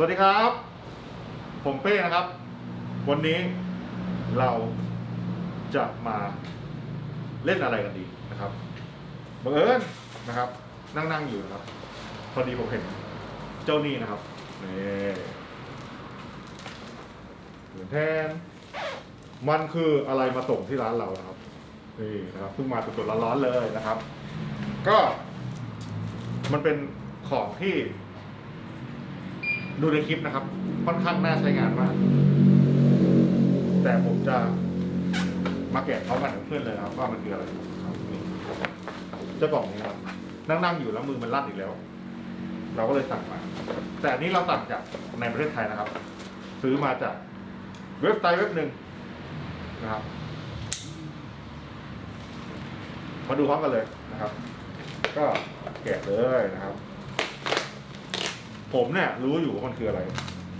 สวัสดีครับ ผมเป้นะครับ วันนี้เราจะมาเล่นอะไรกันดีนะครับบังเอิญนะครับ นั่งนั่งๆอยู่นะครับ พอดีผมเห็นเจ้านี่นะครับนี่เหมือนแทน มันคืออะไรมาส่งที่ร้านเรานะครับนี่นะครับเพิ่งมาสดๆร้อนๆเลยนะครับ ก็ มันเป็นของที่ ดูในคลิปนะครับ ค่อนข้างน่าใช้งานมาก แต่ผมจะมาแกะเขากันเพื่อนเลยนะครับว่ามันคืออะไรครับนี่เจ้ากล่องนี้ครับนั่งๆอยู่แล้วมือมันลั่นอีกแล้ว เราก็เลยสั่งมา แต่อันนี้เราสั่งจากในประเทศไทยนะครับ ซื้อมาจากเว็บไซต์เว็บหนึ่งนะครับ มาดูพร้อมกันเลยนะครับ ก็แกะเลยนะครับ ผมเนี่ยรู้อยู่ว่ามันคืออะไร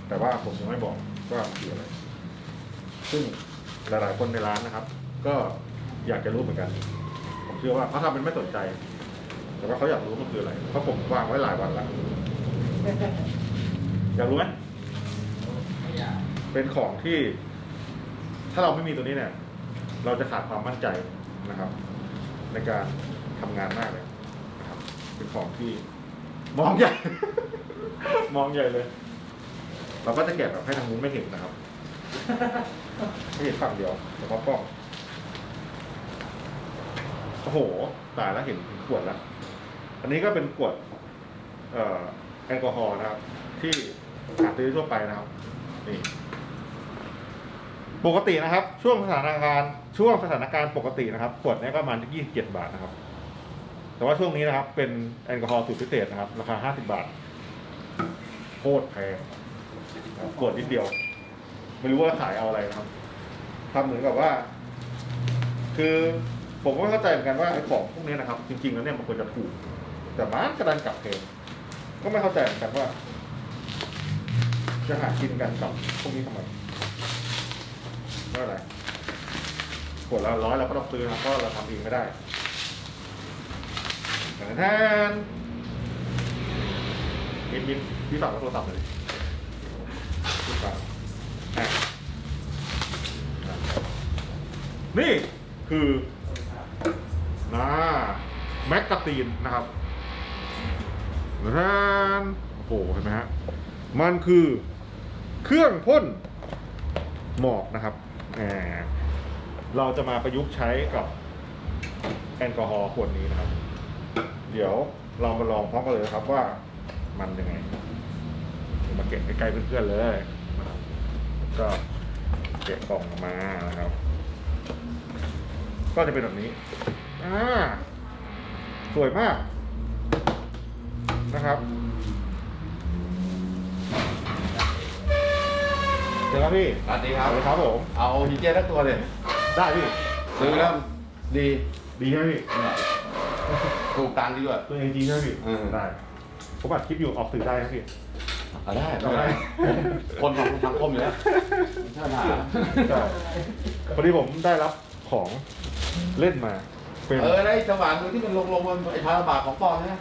แต่ว่าผมยังไม่บอกว่ามันคืออะไร ซึ่งหลายๆคนในร้านนะครับ ก็อยากจะรู้เหมือนกัน ผมเชื่อว่าเขาทำเป็นไม่สนใจ แต่ว่าเขาอยากรู้มันคืออะไร เพราะผมวางไว้หลายวันแล้วอยากรู้ไหมเป็นของที่ ถ้าเราไม่มีตัวนี้เนี่ย เราจะขาดความมั่นใจนะครับ ในการทำงานมากเลยนะครับ เป็นของที่ มองใหญ่ มองใหญ่เลย เราก็จะแกะแบบให้ทางนู้นไม่เห็นนะครับ ไม่เห็นฝั่งเดียวเฉพาะกล้อง โอ้โห ตายแล้วเห็นถึงขวดแล้ว อันนี้ก็เป็นขวด เอ่อแอลกอฮอล์นะครับ ที่หาซื้อทั่วไปนะครับนี่ปกตินะครับ ช่วงสถานการณ์ช่วงสถานการณ์ปกตินะครับขวดเนี้ก็ประมาณยี่สิบเจ็ดบาทนะครับ แต่ว่าช่วงนี้นะครับ เป็นแอลกอฮอล์สูตรพิเศษนะครับ ราคาห้าสิบาท โคตรแพงนะครับขวดนิดเดียว ไม่รู้ว่าขายเอาอะไรนะครับทำเหมือนกับว่า คือผมก็ไม่เข้าใจเหมือนกันว่าไอ้ของพวกนี้นะครับ จริงๆแล้วเนี่ยมันควรจะถูก แต่มันกระดันกลับแพงก็ไม่เข้าใจเหมือนกันว่า จะหากินกันกับพวกนี้ทำไมไม่เป็นไรขวดละร้อยเราก็ต้องซื้อนะครับเพราะเราทำเองไม่ได้ แทนมินมินพี่ฝากโทรศัพท์เลยพี่ฝากอะนี่คือนะแมกกาซีนนะครับแทนโอ้โหเห็นไหมฮะ มันคือเครื่องพ่นหมอกนะครับแหมเราจะมาประยุกต์ใช้กับแอลกอฮอล์ขวดนี้นะครับ เดี๋ยวเรามาลองพร้อมกันเลยนะครับว่ามันยังไงมาเก็บใกล้ๆเพื่อนๆเลยนะครับก็เก็บกล่องออกมานะครับ ก็จะเป็นแบบนี้อ่าสวยมากนะครับเจอครับพี่สวัสดีครับ สวัสดีครับผม เอาดีเจทั้งตัวเลย ได้พี่ซื้อแล้วดี ดีใช่ไหมพี่ ถูกตังค์ดีด้วย ตัวเองจริงใช่ไหมพี่เออได้ผมอัดคลิปอยู่ออกสื่อได้นะพี่ เอาได้ไม่เป็นไรคนของสังคมอยู่แล้วไม่ใช่ปัญหาใช่พอดีผมได้รับของเล่นมาเป็นเออได้สว่านดูที่มันลงลงบนไอ้พันกว่าบาทของปลอมนะ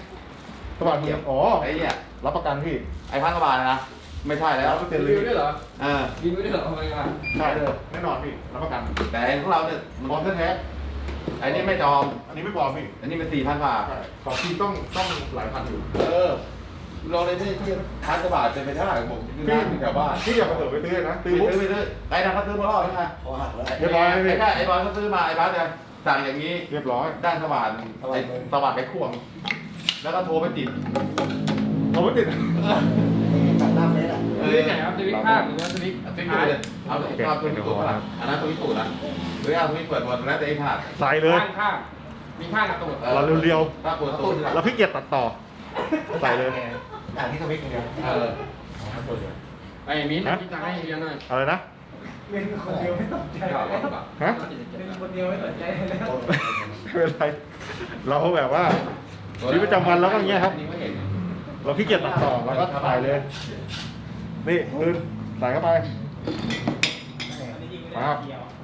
สวัสดีอ๋อไอ้เนี่ย รับประกันพี่ ไอ้พันกว่าบาทนะไม่ใช่แล้ว100%รีวิวด้วยเหรอเออรีวิวด้วยเหรอทำไมอะใช่เลยแน่นอนพี่รับประกัน แต่ไอ้ของเราเนี่ยพร้อมแท้ไอ้นี่ไม่จอมๆอันนี้ไม่ปลอมพี่อันนี้เป็นสี่พันบาทใช่ของจริงต้องต้องหลายพันอยู่เออลองเลยที่ที่พันกว่าบาทเป็นไปเท่าไหร่ผมคือร้านอยู่แถวบ้านพี่อย่ามาเถอะไปซื้อนะไปซื้อปุ๊บซื้อไปซื้อไอ้นั่นเขาซื้อมารอบใช่ไหมเรียบร้อยไหมพี่ ไอ้ได้ไอ้บอลเขาซื้อมาไอ้บอลเนี่ยสั่งอย่างนี้เรียบร้อยด้านสว่านไอ้สว่านไปข่วง แล้วก็โทรไปติดผมไม่ติดเอซื้ออไหนครับซื้อวิกภาคหรือว่าซื้อวิกเอาติ๊กเลยเอาเอาตัวนี้ตูดป่ะอันนั้นตัวนี้ตูดนะ หรือเอาตัวนี้เปิดหมดแล้วแต่ไอ้ขาดใส่เลย ข้างข้างมีข้างกับตูดเราเรียวถ้าปวดตูดๆเราขี้เกียจตัดต่อ ใส่เลย อ่านที่ทวิตอย่างเดียวเออไอ้มิ้นท์คิดจะให้เรียนหน่อยอะไรนะเป็นคนเดียวไม่สนใจข่าวเลยว่าแบบฮะเป็นคนเดียวไม่สนใจเลยไม่เป็นไร เราแบบว่า ชีวิตประจำวันเราก็อย่างเงี้ยครับ นี่ไม่เห็นเราขี้เกียจตัดต่อเราก็ถ่ายเลย นี่คืนใส่เข้าไปครับ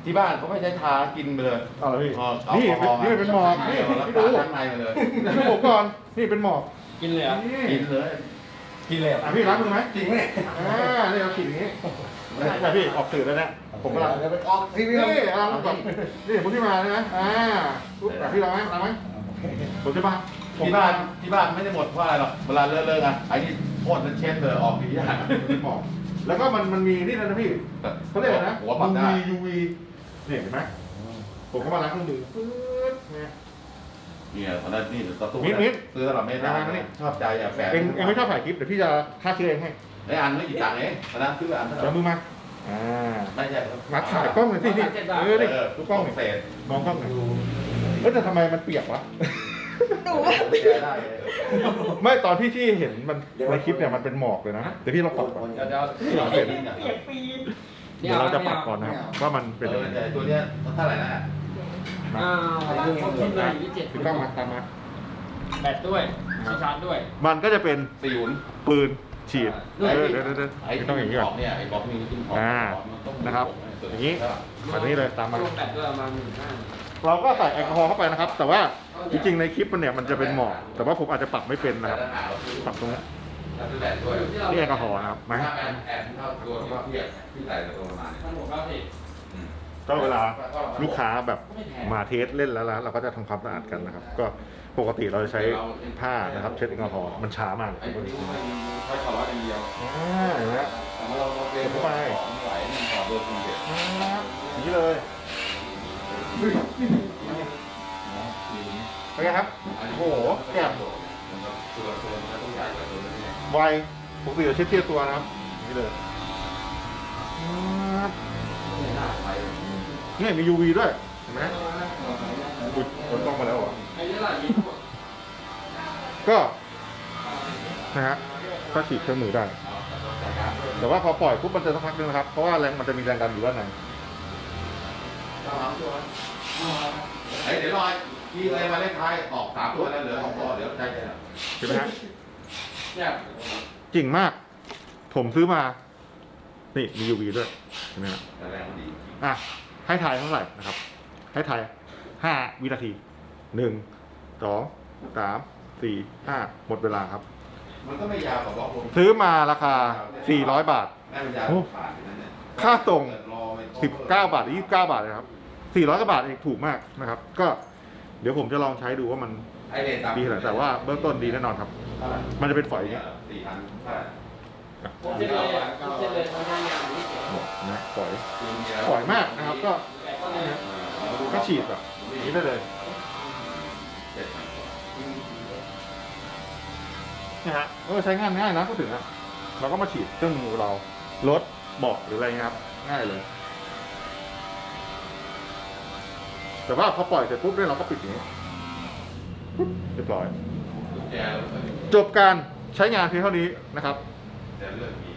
ที่บ้านเขาไม่ใช้ทากินไปเลยเอาละพี่อ๋อนี่เอาเป็นนี่เป็นหมอกนี่เอารักพี่ษาดูข้างในมาเลย ดูผมก่อนนี่เป็นหมอกกินเลยเหรอะนี่กินเลย กินเลยอะพี่ล้างมือไหมจริงไหมอ่านี่เราขีดอย่างนี้นี่พี่ออกสื่อแล้วเนี่ยผมกำลังเดี๋ยวไปออกทีวีนี่เราแบบนี่ผมที่มาใช่ไหมอ่าปุ๊บแต่พี่ล้างไหมล้างไหมผมจะมาที่บ้านที่บ้านไม่ได้หมดเพราะอะไรหรอกเวลาเลิกเลิกอะไอ้นี่โคตรเช็ดเลยออกทีอย่างบอกแล้วก็มันมันมีนี่นะพี่เขาเรียกอะไรนะ หัวปรับได้ UV UV นี่เห็นไหมผมก็มาล้างเครื่องมือปึ๊ดเนี่ย เนี่ยตอนนั้นนี่ตะตู้มิดมิดซื้อตลับเมตรมามานี่ ชอบใจอะแฝดเองเองไม่ชอบถ่ายคลิปเดี๋ยวพี่จะฆ่าเชื้อเองให้ไอ้อันไม่กี่ตังค์เองตอนนั้นซื้ออันเท่าไหเดี๋ร่ยวมือมาอ่าไม่ใช่มาถ่ายกล้องหน่อยสินี่เออนี่ดูกล้องหน่อยเศษมองกล้องหน่อยเอ้ยแต่ทำไมมันเปียกวะไม่ใช่ได้เลยไม่ตอนที่ที่เห็นมันในคลิปเนี่ยมันเป็นหมอกเลยนะเดี๋ยวพี่ลองปรับก่อน เดี๋ยวเดี๋ยวที่เราเห็น เดี๋ยวเราจะปรับก่อนนะครับว่ามันเป็เป็นนยังไงตัวเนี้ยเท่าไหร่นะอ้าวเขาคิดเลยอยู่ที่เจ็ดพี่กล้องมาตามมาแบตด้วยชีชาร์จด้วย มันก็จะเป็นสี่หุ่นปืนฉีดด้วยเออเดี๋ยวเดี๋ยวเดี๋ยวไอ้ไม่ต้องอย่างนี้ก่อนเนี่ยไอ้บล็อกนี่ขึ้นของอ่านะครับอย่างนี้แบบนี้เลยตามมารวมแบตด้วยประมาณหมื่นห้าเราก็ใส่แอลกอฮอล์เข้าไปนะครับ แต่ว่าจริงๆในคลิปมันเนี่ยมันจะเป็นหมอกแต่ว่าผมอาจจะปรับไม่เป็นนะครับ ปรับตรงนี้ แล้วคือแบตด้วยนี่แอลกอฮอล์นะครับมาถ้าแอนแอนเข้าตัวที่ว่าเทียบที่ใส่ในตัวประมาณพันหกเก้าสิบอืมก็เวลาลูกค้าแบบมาเทสเล่นแล้วนะเราก็จะทำความสะอาดกันนะครับ ก็ปกติเราจะใช้ผ้านะครับ เช็ดแอลกอฮอล์มันช้ามากไอ้คนนี้มันใช้คำว่าอันเดียวอ่าเห็นไหมแต่ว่าเราเราเรียนของไหลนี่ขอเบอร์คุณเด็ดครับอย่างนี้เลยเป็นไงครับโอ้โห แอบตัวตัวมันต้องใหญ่กว่าตัวนี้ไวปกติเราเช็ดเทียบตัวนะครับอย่างนี้เลยไม่น่าไปนี่มี UV ด้วยเห็นไหมอุยฝนต้องมาแล้วเหรอ ไอ้นี่แหละยี่ห้อก็นะฮะก็ฉีดเครื่องมือได้ แต่ว่าพอปล่อยปุ๊บมันจะสักพักนึงนะครับ เพราะว่าแรงมันจะมีแรงดันอยู่ด้านใน เฮ้ยเดี๋ยวรอ ที่อะไรมาเล่นท้ายออกสามตัวแล้วเหลือสองตัวเดี๋ยวใจเย็นเห็นไหมฮะเนี่ยจริงมาก ผมซื้อมา นี่มี UV ด้วยเห็นไหมฮะแต่แรงมันดีอะให้ถ่ายเท่าไหร่นะครับ ให้ถ่ายห้าวินาทีหนึ่งสองสามสี่ห้าหมดเวลาครับ มันก็ไม่ยาวกว่าบล็อกลงซื้อมาราคา 400 บาทแม่มันยาวผ่านนั่นเนี่ยค่าส่งรอไป19 บาทหรือ29 บาทนะครับ 400กว่าบาทเองถูกมากนะครับ ก็ เดี๋ยวผมจะลองใช้ดูว่ามันไอเลนตามดีเท่าไหร่แต่ว่าเบื้องต้นดีแน่นอนครับเท่าไหร่มันจะเป็นฝอยอย่างเงี้ยสี่พันเท่าไหร่เจ็ดเลยอะเจ็ดเลยทำงานอย่างนี้เจ็ดนะฝอยปีที่แล้วฝอยมากนะครับก็แบตก็เนี่ยก็ฉีดแบบนี้ได้เลยเจ็ดพันกว่านะฮะเออใช้งานง่ายนะพูดถึงอะเราก็มาฉีดเครื่องมือเราลดเบาะหรืออะไรเงี้ยครับ ง่ายเลย แต่ว่าพอปล่อยเสร็จปุ๊บเนี่ยเราก็ปิดอย่างนี้ปุ๊บเรียบร้อยแกจบการใช้งานเพียงเท่านี้นะครับ แต่เลือกมี